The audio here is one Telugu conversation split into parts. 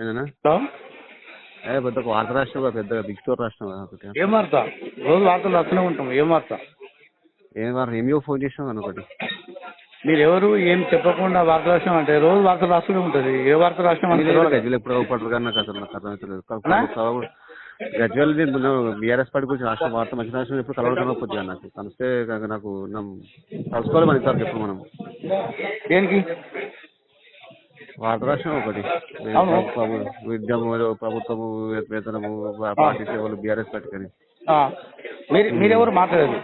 ఏ పెద్ద వార్త రాష్ట్రం కదా పెద్ద బిగ్ స్టోర్ రాష్ట్రం ఏం వార్త? రోజు వార్తలు వస్తూనే ఉంటాం ఏం వార్త? ఏం వార్త? ఏమో ఫోన్ కానీ ఒకటి. మీరు ఎవరు ఏం చెప్పకుండా వార్త రాసినాం అంటే రోజు వార్తలు రాస్తూనే ఉంటుంది. ఏ వార్త రాసినాం తెలియదు. గజ్వల్ ఎప్పుడు అవపడరు కానీ నాకు అసలు నాకు అర్థమవుతలేదు. బీఆర్ఎస్ పార్టీ గురించి రాష్ట్ర వార్త మంచి రాష్ట్రం ఎప్పుడు కలవడం పోతుంది నాకు. కలిస్తే నాకు మనం కలుసుకోవాలి మన ఇద్దరికి ఎప్పుడు మనం. దేనికి? రాష్ట్రం ఒకటి. విద్యము ప్రభుత్వము వేతనము పార్టీ సేవలు బీఆర్ఎస్ పార్టీ కానీ ఆ, మీరు మీరెవరు మాట్లాడేది?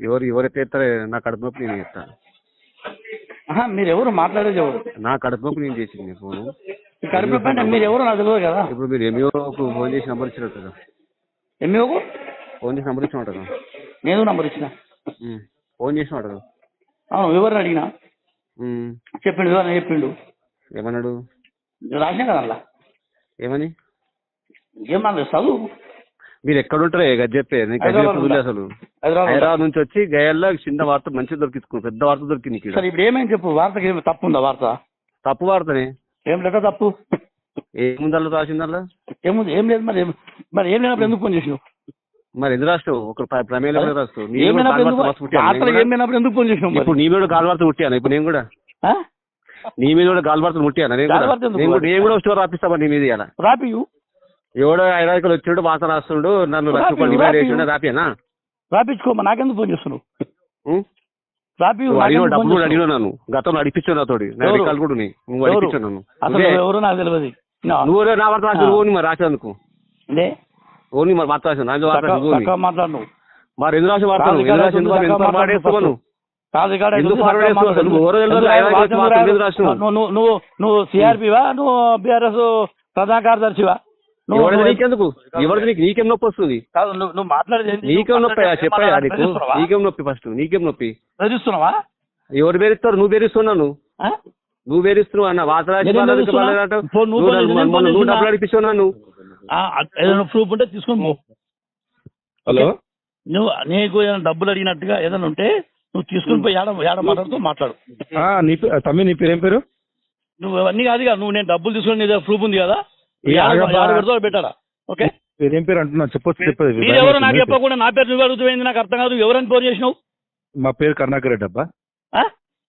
ఎవరు ఎవరైతే ఎత్తారో నా కడుపు నొప్పి నేను ఎత్తాను మీరెవరు మాట్లాడేది ఎవరు? నా కడుపు నొప్పి నేను చేసింది ఫోను. కడుపు నొప్పి అంటే మీరు ఎవరు నాకు తెలియదు కదా. ఇప్పుడు మీరు ఎంఈఓకు ఫోన్ చేసి నెంబర్ ఇచ్చినట్టు కదా. ఎంఈఓకు ఫోన్ చేసి నెంబర్ ఇచ్చినట్టు కదా. నేను నంబర్ ఇచ్చిన. ఫోన్ చేసినట్టు కదా. అవును ఎవరిని అడిగినా. చెప్పిండు వివరణ చెప్పిండు. ఏమన్నాడు? రాసినా కదా. ఏమని? ఏమన్నా చదువు. మీరు ఎక్కడ ఉంటారో గది చెప్పే? నీకు గది అసలు. హైదరాబాద్ నుంచి వచ్చి గయల్లో చిన్న వార్త మంచి దొరికించుకో పెద్ద వార్త దొరికింది నీకు. సరే ఇప్పుడు ఏమైంది చెప్పు? వార్తకి ఏమి తప్పు ఉందా? వార్త? తప్పు వార్తనే. ఏం లేదా తప్పు? ఏముందల్లా రాసిందల్లా ఏముంది ఏం లేదు మరి. మరి ఏం లేనప్పుడు ఎందుకు ఫోన్ చేసినావు? మరి ఎందుకు రాస్తావు ఒక ప్ర- ప్రమేయం రాస్తావు ఎందుకు వార్త ఫోన్ చేసినావు? ఇప్పుడు నీ మీద గాలి వార్త పుట్టాను ఇప్పుడు నేను కూడా? నీ మీద కూడా గాలి వార్తలు ముట్టాను నేను కూడా? నేను కూడా- నేను కూడా స్టోర్ రాపిస్తామా నీ మీద ఇలా రాపియు ఎవడో ఐరాయికలు వచ్చిండు వార్త రాస్తుండు నన్ను లక్ష రాపి, రూపాయలు డిమాండ్ రాపి. చేసిండు రాపియనా రాపించుకోమా నాకెందుకు ఫోన్ చేస్తున్నావు ఉం? రాపియు నువ్వు అడిగిన నాకెందుకు డబ్బులు కూడా చేస్తున్నావు? అడిగిన నన్ను గతంలో అడిపించావు నాతోటి ఎవరు? కూడా. నువ్వు ఎవరు? అడిపించావు నన్ను అసలు నువ్వే. ఎవరో నాకు తెలియదు నా. నువ్వు నా వార్త రాసి ఆ. ఓని మరి రాసేందుకు లే, ఓని మరి వార్త నాకు చక్కగా- మాట్లాడు నువ్వు మరి ఎందుకు రాసి వార్త కాదు, నువ్వు? ఎందుకు రాసి ఎందుకు మాట్లాడు. నువ్వు? కాదు చేస్తున్నావు? నువ్వు? నువ్వు నువ్వు- నువ్వు నువ్వు సిఆర్పివా? నువ్వు బీఆర్ఎస్ ప్రధాన కార్యదర్శివా? నువ్వు నువ్వు- నీకెందుకు? ఎవరిది నీకు? నొప్పి వస్తుంది? నువ్వు నువ్వు మాట్లాడేది? నీకేం నువ్వు నొప్పి చెప్పాయా నీకు? నీకేం నొప్పి ఫస్ట్? నీకేం నొప్పి? బెదిరిస్తున్నావా ఎవరు బెదిరిస్తారు? నువ్వు బెదిరిస్తున్నావు ఆ? నువ్వు బెదిరిస్తున్నావు అన్న. ఫోన్ నువ్వు నువ్వు నువ్వు? డబ్బులు అడిపిస్తున్నావు ఏదైనా ప్రూఫ్ ఉంటే తీసుకొని హలో? నువ్వు నీకు ఏదైనా డబ్బులు అడిగినట్టుగా ఏదైనా ఉంటే నువ్వు తీసుకుని పోయి ఏడ ఏడ మాట్లాడుతూ మాట్లాడు. ఆ, నీ పే- తమ్మి నీ పేరు ఏం పేరు? నువ్వు అవన్నీ కాదు కదా నువ్వు నేను డబ్బులు తీసుకుని నీ దగ్గర ప్రూఫ్ ఉంది కదా. ఏ ఆగబ్బా. పెట్టారా ఓకే? పేరు పేరు అంటున్నా చెప్పొచ్చు చెప్పదు మీరు ఎవరు నాకు చెప్పకుండా నా పేరు నువ్వు అడుగుతుంది నాకు అర్థం కాదు. ఎవరని ఫోన్ చేసినావు? మా పేరు కరుణాకర్ రెడ్డి అబ్బా. ఆ?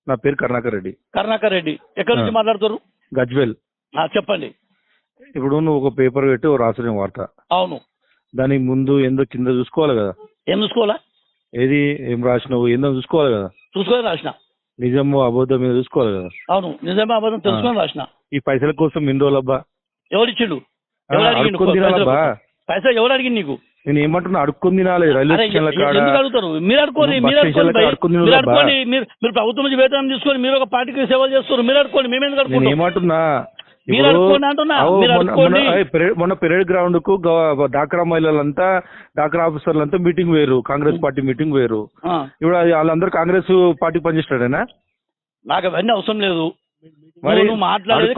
నా పేరు కరుణాకర్ రెడ్డి. కరుణాకర్ రెడ్డి. ఎక్కడి నుంచి ఆ. మాట్లాడుతారు గజ్వెల్. ఆ, చెప్పండి. ఇప్పుడు నువ్వు ఒక పేపర్ పెట్టి ఓ రాసిన వార్త అవును. దానికి ముందు ఏందో కింద చూసుకోవాలి కదా? ఏం చూసుకోవాలా? ఏది ఏం రాసినావు? ఏందో చూసుకోవాలి కదా. చూసుకొని రాసిన. నిజము అబద్ధం మీద చూసుకోవాలి కదా. అవును నిజమే అబద్ధం తెలుసుకొని రాసిన. ఈ పైసల కోసం ఇన్ని రోజులు అబ్బా. ఎవరిచ్చిండు ఎవరు అడిగిండు? అడుక్కొని తినాలబ్బా. పైసా ఎవరు అడిగింది నీకు? నేను ఏమంటున్నా? అడుక్కొని తినాలి రైల్వే అరే, స్టేషన్ల ఎ- కాడ. ఎందుకు అడుగుతారు? మీరు అడుకోండి బస్ మీరు అడుకోండి మీరు? అడుకోండి మీరు మీరు ప్రభుత్వం నుంచి వేతనం తీసుకొని మీరు ఒక పార్టీకి సేవలు చేస్తారు మీరు అడుకోండి మేము ఎందుకు నేను అడుకుంటాం ఏమంటున్నా? మీరు అంటున్నా. మీరు మొన్న- పెరేడ్ గ్రౌండ్కు డాక్రా మహిళలంతా డాక్రా ఆఫీసర్లంతా మీటింగ్ వేరు కాంగ్రెస్ పార్టీ మీటింగ్ వేరు ఇప్పుడు వాళ్ళందరూ కాంగ్రెస్ పార్టీ పనిచేస్తాడేనా నాకు అవన్నీ అవసరం లేదు. మరి మాట్లాడేది